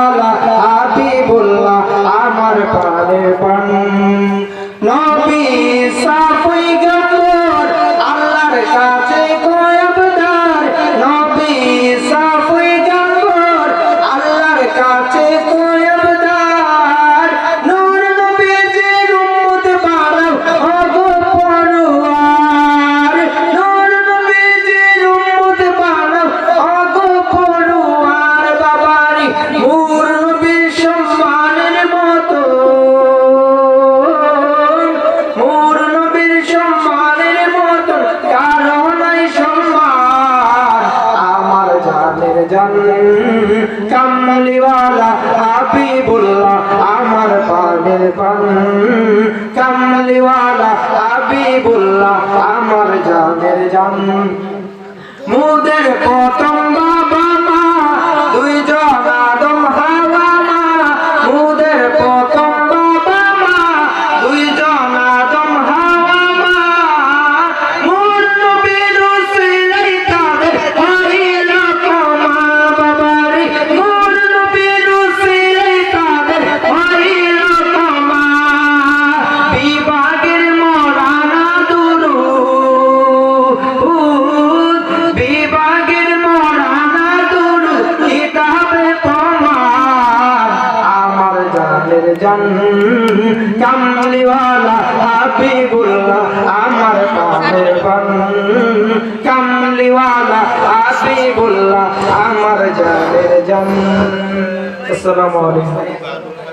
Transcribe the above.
মাওলা হাবিবুল্লাহ আমার প্রাণের প্রাণ জান। কামলিওয়ালা হাবিবুল্লাহ আমার পানের পান কামলিওয়ালা হাবিবুল্লাহ আমার জানের জান। মুদের প্রথম বাবা দুই জনা জান কামলিওয়ালা হাবিবুল্লাহ আমার কামের পান কামলিওয়ালা হাবিবুল্লাহ আমার জানের জান। আসসালামু আলাইকুম।